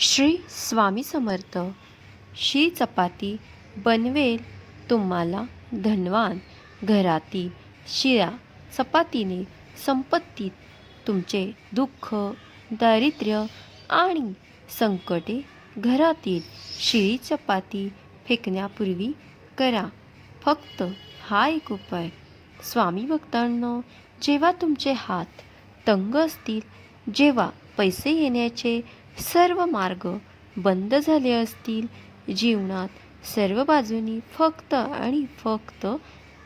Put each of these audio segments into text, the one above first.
श्री स्वामी समर्थ. शी चपाती बनवेल तुम्हाला धनवान. घरातील शिळा चपातीने संपत्तीत तुमचे दुःख दारिद्र्य आणि संकटे घरातील शिळी चपाती फेकण्यापूर्वी करा. फक्त हा एक उपाय. स्वामी भक्तांनो जेव्हा तुमचे हात तंग असतील जेव्हा पैसे येण्याचे सर्व मार्ग बंद झाले असतील. जीवनात सर्व बाजूनी फक्त आणि फक्त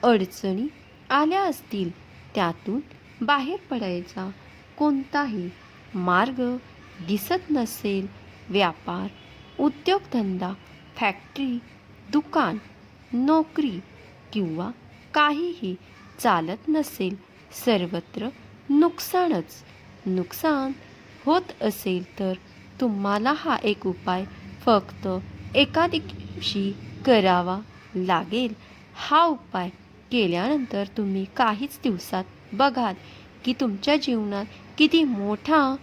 अडचणी आल्या असतील. त्यातून बाहेर पडायचा कोणताही मार्ग दिसत नसेल. व्यापार उद्योगधंदा फॅक्टरी दुकान नोकरी किंवा काहीही चालत नसेल. सर्वत्र नुकसानच नुकसान होत असेल तर तुम्हाला हा एक उपाय फक्त एका दिवशी करावा लागेल. हा उपाय केल्यानंतर तुम्ही काहीच दिवसात बघाल की तुमच्या जीवनात किती मोठा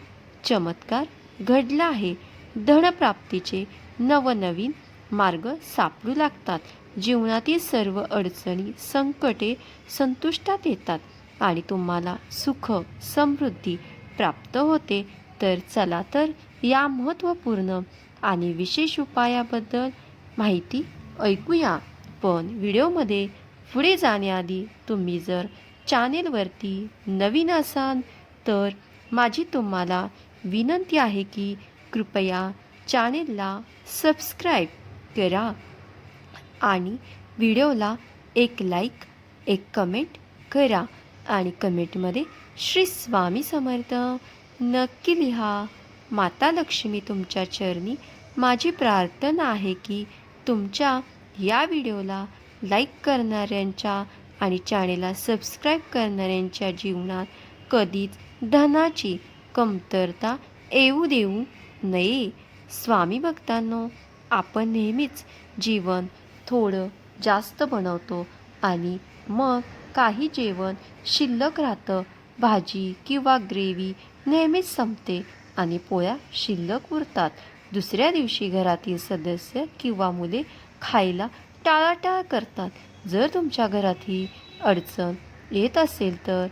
चमत्कार घडला आहे. धनप्राप्तीचे नवनवीन मार्ग सापडू लागतात. जीवनातील सर्व अडचणी संकटे संतुष्टात येतात आणि तुम्हाला सुख समृद्धी प्राप्त होते. तर चला तर या महत्त्वपूर्ण आणि विशेष उपायाबद्दल माहिती ऐकूया. पण व्हिडिओमध्ये पुढे जाण्याआधी तुम्ही जर चॅनेलवरती नवीन असाल तर माझी तुम्हाला विनंती आहे की कृपया चॅनेलला सबस्क्राईब करा आणि व्हिडिओला एक लाईक एक कमेंट करा आणि कमेंटमध्ये श्री स्वामी समर्थ नक्की लिहा. माता लक्ष्मी तुमच्या चरणी माझी प्रार्थना आहे की तुमच्या या व्हिडिओला लाईक करणाऱ्यांच्या आणि चॅनेलला सबस्क्राईब करणाऱ्यांच्या जीवनात कधीच धनाची कमतरता येऊ देऊ नये. स्वामी भक्तांनो आपण नेहमीच जीवन थोडं जास्त बनवतो आणि मग काही जेवण शिल्लक राहतं. भाजी किंवा ग्रेव्ही नेहमीच संपते. आणि पोळ्या शिल्लक उरतात. दुसऱ्या दिवशी घरातील सदस्य किंवा मुले खायला टाळाटाळ करतात. जर तुमच्या घरात ही अडचण येत असेल तर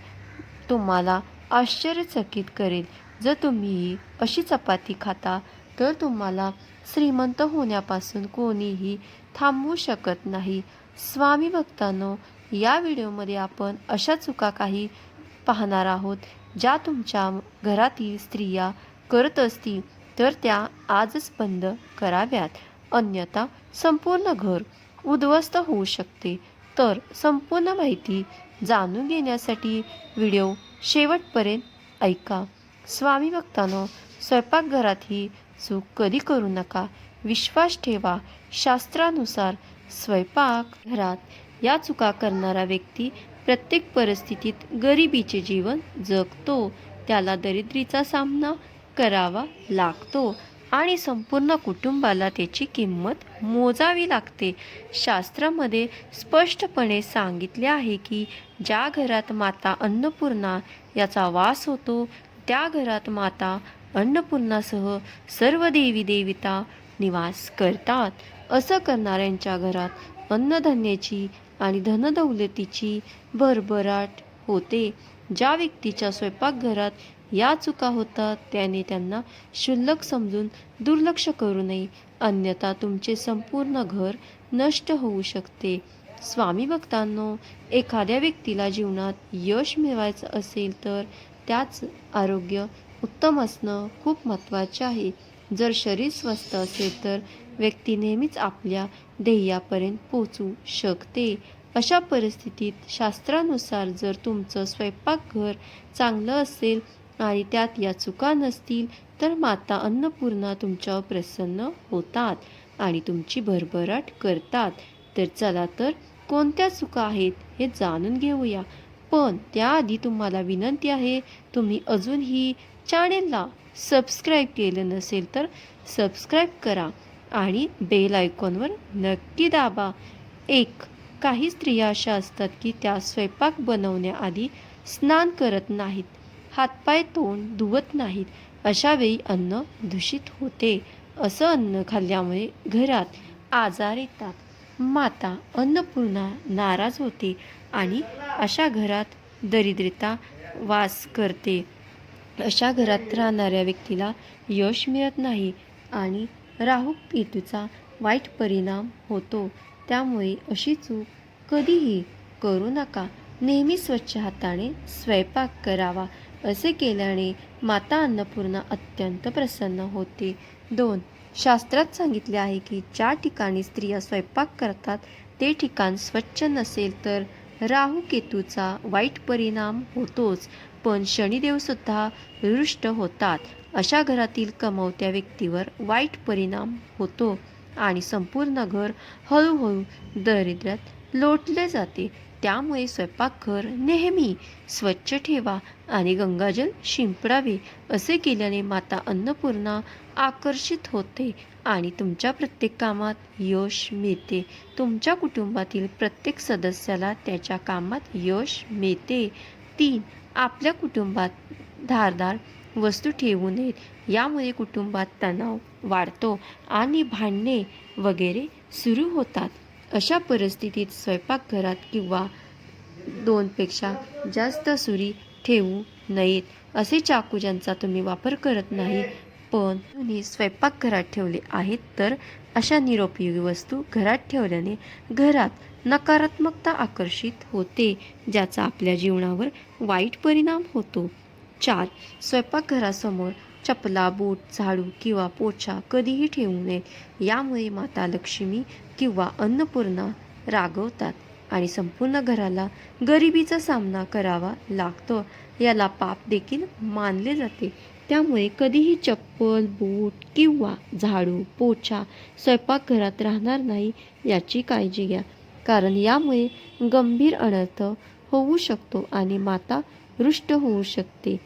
तुम्हाला आश्चर्यचकित करेल. जर तुम्ही अशी चपाती खाता तर तुम्हाला श्रीमंत होण्यापासून कोणीही थांबवू शकत नाही. स्वामी भक्तांनो या व्हिडिओमध्ये आपण अशा चुका काही पाहणार आहोत ज्या तुमच्या घरातील स्त्रिया करत असतील तर त्या आजच बंद कराव्यात. अन्यथा संपूर्ण घर उद्ध्वस्त होऊ शकते. तर संपूर्ण माहिती जाणून घेण्यासाठी व्हिडिओ शेवटपर्यंत ऐका. स्वामी भक्तांनो स्वयंपाकघरात ही चूक कधी करू नका. विश्वास ठेवा. शास्त्रानुसार स्वयंपाक घरात या चुका करणारा व्यक्ती प्रत्येक परिस्थितीत गरिबीचे जीवन जगतो. त्याला दरिद्रीचा सामना करावा लागतो आणि संपूर्ण कुटुंबाला त्याची किंमत मोजावी लागते. शास्त्रामध्ये स्पष्टपणे सांगितले आहे की ज्या घरात माता अन्नपूर्णा याचा वास होतो त्या घरात माता अन्नपूर्णासह सर्व देवी देविता निवास करतात. असं करणाऱ्यांच्या घरात अन्नधान्याची आणि धनदौलतीची भरभराट होते. ज्या व्यक्तीच्या स्वयंपाकघरात या चुका होतात त्याने त्यांना क्षुल्लक समजून दुर्लक्ष करू नये. अन्यथा तुमचे संपूर्ण घर नष्ट होऊ शकते. स्वामी भक्तांनो एखाद्या व्यक्तीला जीवनात यश मिळवायचं असेल तर त्याच आरोग्य उत्तम असणं खूप महत्त्वाचे आहे. जर शरीर स्वस्थ असेल तर व्यक्ती नेहमीच आपल्या ध्येयापर्यंत पोचू शकते. अशा परिस्थितीत शास्त्रानुसार जर तुमचं स्वयंपाकघर चांगलं असेल आणि त्यात या चुका नसतील तर माता अन्नपूर्णा तुमच्यावर प्रसन्न होतात आणि तुमची भरभराट करतात. तर चला तर कोणत्या चुका आहेत हे जाणून घेऊया. पण त्याआधी तुम्हाला विनंती आहे तुम्ही अजूनही चॅनेलला सबस्क्राईब केलं नसेल तर सबस्क्राईब करा आणि बेल आयकॉनवर नक्की दाबा. एक काही स्त्रिया अशा असतात की त्या स्वयंपाक बनवण्याआधी स्नान करत नाहीत. हातपाय तोंड धुवत नाहीत. अशावेळी अन्न दूषित होते. असं अन्न खाल्ल्यामुळे घरात आजार येतात. माता अन्नपूर्णा नाराज होते आणि अशा घरात दरिद्रता वास करते. अशा घरात राहणाऱ्या व्यक्तीला यश मिळत नाही आणि राहू केतूचा वाईट परिणाम होतो. त्यामुळे अशी चूक कधीही करू नका. नेहमी स्वच्छ हाताने स्वयंपाक करावा. असे केल्याने माता अन्नपूर्णा अत्यंत प्रसन्न होते. दोन शास्त्रात सांगितले आहे की ज्या ठिकाणी स्त्रिया स्वयंपाक करतात ते ठिकाण स्वच्छ नसेल तर राहू केतूचा वाईट परिणाम होतोच पण शनिदेवसुद्धा रुष्ट होतात. अशा घरातील कमवत्या व्यक्तीवर वाईट परिणाम होतो आणि संपूर्ण घर हळूहळू दरिद्र्यात लोटले जाते. त्यामुळे स्वयंपाकघर नेहमी स्वच्छ ठेवा आणि गंगाजल शिंपडावे असे केल्याने माता अन्नपूर्णा आकर्षित होते आणि तुमच्या प्रत्येक कामात यश मिळते. तुमच्या कुटुंबातील प्रत्येक सदस्याला त्याच्या कामात यश मिळते. तीन आपल्या कुटुंबात धारदार वस्तू ठेवू नयेत यामुळे कुटुंबात तणाव वाढतो आणि भांडणे वगैरे सुरू होतात. अशा परिस्थितीत स्वयंपाकघरात किंवा दोनपेक्षा जास्त सुरी ठेवू नयेत असे चाकू ज्यांचा तुम्ही वापर करत नाही. पण तुम्ही स्वयंपाकघरात ठेवले आहेत तर अशा निरुपयोगी वस्तू घरात ठेवल्याने घरात नकारात्मकता आकर्षित होते ज्याचा आपल्या जीवनावर वाईट परिणाम होतो. चार स्वयंपाकघरासमोर चपला बूट झाडू किंवा पोछा कधीही ठेवू नये. यामुळे माता लक्ष्मी किंवा अन्नपूर्णा रागवतात आणि संपूर्ण घराला गरिबीचा सामना करावा लागतो. याला पाप देखील मानले जाते. त्यामुळे कधीही चप्पल बूट किंवा झाडू पोछा स्वयंपाकघरात राहणार नाही याची काळजी घ्या. कारण यामुळे गंभीर अनर्थ होऊ शकतो आणि माता रुष्ट होऊ शकते.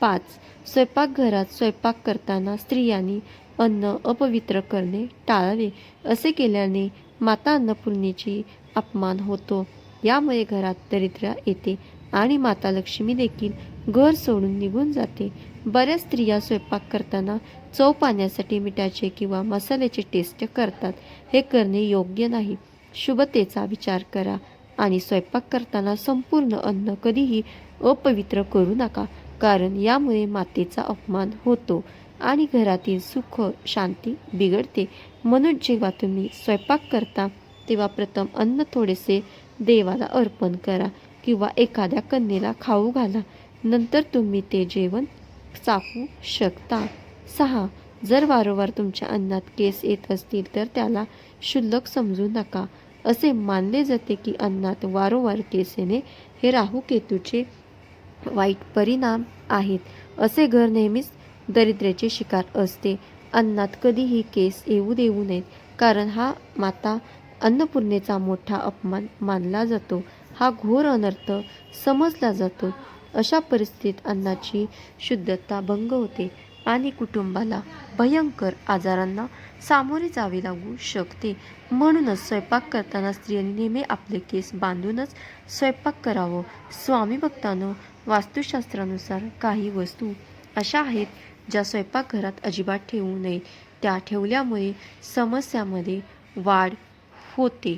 पाच. स्वयंपाकघरात स्वयंपाक करताना स्त्रियांनी अन्न अपवित्र करणे टाळावे असे केल्याने माता अन्नपूर्णेची अपमान होतो. यामुळे घरात दरिद्रा येते आणि माता लक्ष्मी देखील घर सोडून निघून जाते. बऱ्याच स्त्रिया स्वयंपाक करताना चव पाण्यासाठी मिठाचे किंवा मसाल्याचे टेस्ट करतात. हे करणे योग्य नाही. शुभतेचा विचार करा आणि स्वयंपाक करताना संपूर्ण अन्न कधीही अपवित्र करू नका. कारण यामुळे मातेचा अपमान होतो आणि घरातील सुख शांती बिघडते. म्हणून जेव्हा तुम्ही स्वयंपाक करता तेव्हा प्रथम अन्न थोडेसे देवाला अर्पण करा किंवा एखाद्या कन्येला खाऊ घाला. नंतर तुम्ही ते जेवण चाखू शकता. सहा. जर वारंवार तुमच्या अन्नात केस येत असतील तर त्याला शुल्लक समजू नका. असे मानले जाते की अन्नात वारंवार केस येणे हे राहू केतूचे वाईट परिणाम आहेत. असे घर नेहमीच दरिद्र्याचे शिकार असते. अन्नात कधीही केस येऊ देऊ नयेत. कारण हा माता अन्नपूर्णेचा मोठा अपमान मानला जातो. हा घोर अनर्थ समजला जातो. अशा परिस्थितीत अन्नाची शुद्धता भंग होते आणि कुटुंबाला भयंकर आजारांना सामोरे जावे लागू शकते. म्हणूनच स्वयंपाक करताना स्त्रियांनी नेहमी आपले केस बांधूनच स्वयंपाक करावं. स्वामी भक्तानं वास्तुशास्त्रानुसार काही वस्तू अशा आहेत ज्या स्वयंपाकघरात अजिबात ठेवू नये. त्या ठेवल्यामुळे समस्यामध्ये वाढ होते.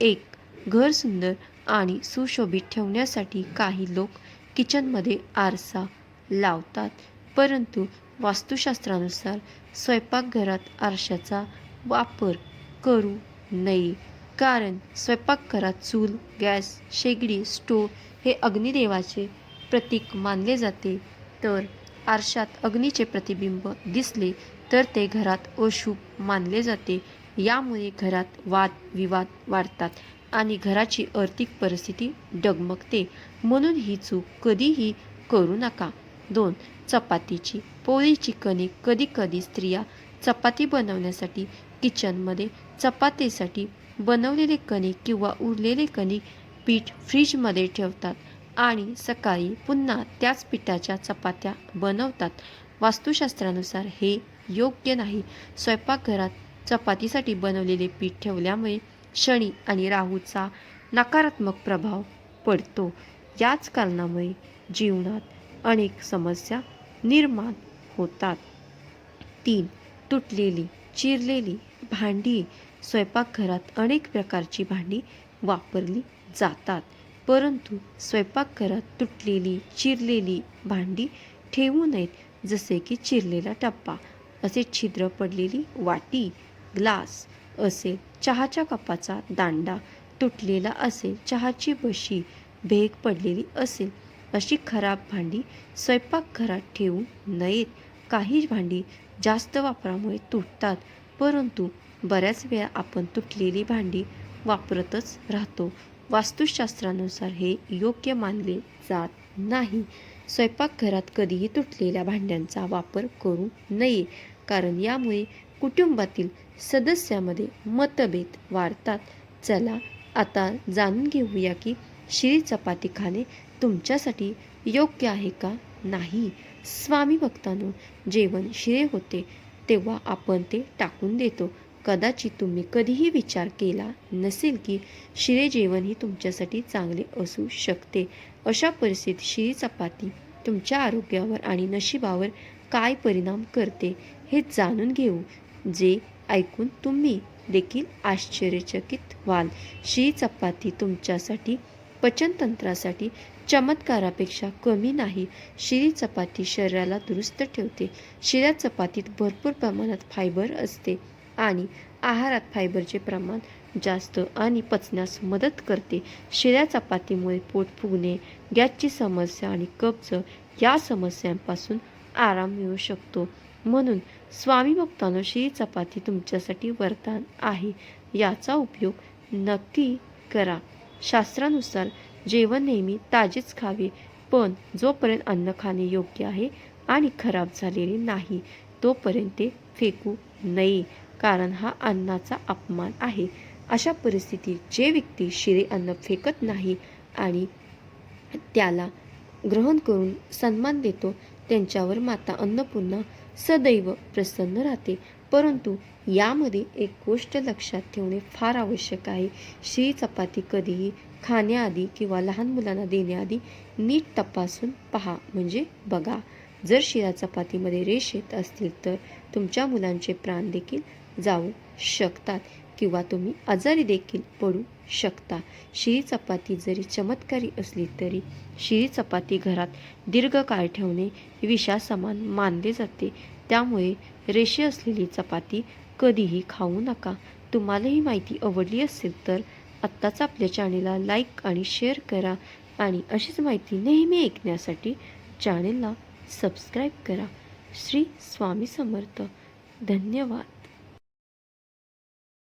एक घर सुंदर आणि सुशोभित ठेवण्यासाठी काही लोक किचनमध्ये आरसा लावतात परंतु वास्तुशास्त्रानुसार स्वयंपाकघरात आरशाचा वापर करू नये कारण स्वयंपाकघरात चूल गॅस शेगडी स्टोव हे अग्निदेवाचे प्रतीक मानले जाते. तर आरशात अग्नीचे प्रतिबिंब दिसले तर ते घरात अशुभ मानले जाते. यामुळे घरात वाद विवाद वाढतात आणि घराची आर्थिक परिस्थिती डगमगते. म्हणून ही चूक कधीही करू नका. दोन चपातीची पोळीची कणिक कधी कधी स्त्रिया चपाती बनवण्यासाठी किचनमध्ये चपातीसाठी बनवलेले कणिक किंवा उरलेले कणिक पीठ फ्रीजमध्ये ठेवतात. आणि सकाळी पुन्हा त्याच पिठाच्या चपात्या बनवतात. वास्तुशास्त्रानुसार हे योग्य नाही. स्वयंपाकघरात चपातीसाठी बनवलेले पीठ ठेवल्यामुळे शनी आणि राहूचा नकारात्मक प्रभाव पडतो. याच कारणामुळे जीवनात अनेक समस्या निर्माण होतात. तीन तुटलेली चिरलेली भांडी. स्वयंपाकघरात अनेक प्रकारची भांडी वापरली जातात. परंतु स्वयंपाकघरात तुटलेली चिरलेली भांडी ठेवू नयेत जसे की चिरलेला टप्पा असे छिद्र पडलेली वाटी ग्लास असेल चहाच्या कपाचा दांडा तुटलेला असेल चहाची बशी भेग पडलेली असेल अशी खराब भांडी स्वयंपाकघरात ठेवू नयेत. काही भांडी जास्त वापरामुळे तुटतात परंतु बऱ्याच वेळा आपण तुटलेली भांडी वापरतच राहतो. वास्तुशास्त्रानुसार हे योग्य मानले जात नाही. स्वयंपाकघरात कधीही तुटलेल्या भांड्यांचा वापर करू नये कारण यामुळे कुटुंबातील सदस्यामध्ये मतभेद वाढतात. चला आता जाणून घेऊया की शिळी चपाती खाणे तुमच्यासाठी योग्य आहे का नाही. स्वामी भक्तांनो जेवण शिळे होते तेव्हा आपण ते टाकून देतो. कदाचित तुम्ही कधीही विचार केला नसेल की शिळे जेवण ही तुमच्यासाठी चांगले असू शकते. अशा परिस्थितीत शिळी चपाती तुमच्या आरोग्यावर आणि नशिबावर काय परिणाम करते हे जाणून घेऊ जे ऐकून तुम्ही देखील आश्चर्यचकित व्हाल. शिळी चपाती तुमच्यासाठी पचनतंत्रासाठी चमत्कारापेक्षा कमी नाही. शिळी चपाती शरीराला दुरुस्त ठेवते. शिळ्या चपातीत भरपूर प्रमाणात फायबर असते. आणि आहारात फायबरचे प्रमाण जास्त आणि पचण्यास मदत करते. शिऱ्या चपातीमुळे पोट फुगणे गॅसची समस्या आणि कब्ज या समस्यांपासून आराम मिळू शकतो. म्हणून स्वामी भक्तांनो शिरी चपाती तुमच्यासाठी वरदान आहे. याचा उपयोग नक्की करा. शास्त्रानुसार जेवण नेहमी ताजेच खावे पण जोपर्यंत अन्न खाणे योग्य आहे आणि खराब झालेले नाही तोपर्यंत ते फेकू नये. कारण हा अन्नाचा अपमान आहे. अशा परिस्थितीत जे व्यक्ती शिरे अन्न फेकत नाही आणि त्याला ग्रहण करून सन्मान देतो त्यांच्यावर माता अन्नपूर्णा सदैव प्रसन्न राहते. परंतु यामध्ये एक गोष्ट लक्षात ठेवणे फार आवश्यक आहे. श्री चपाती कधीही खाण्याआधी किंवा लहान मुलांना देण्याआधी नीट तपासून पहा. म्हणजे बघा जर शिरा चपातीमध्ये रेष येत असतील तर तुमच्या मुलांचे प्राण देखील जाऊ शकतात किंवा तुम्ही आजारी देखील पडू शकता. शिळी चपाती जरी चमत्कारी असली तरी शिळी चपाती घरात दीर्घकाळ ठेवणे विषासमान मानले जाते. त्यामुळे रेषे असलेली चपाती कधीही खाऊ नका. तुम्हाला ही माहिती आवडली असेल तर आत्ताच आपल्या चॅनेलला लाईक आणि शेअर करा आणि अशीच माहिती नेहमी ऐकण्यासाठी चॅनेलला सबस्क्राईब करा. श्री स्वामी समर्थ. धन्यवाद.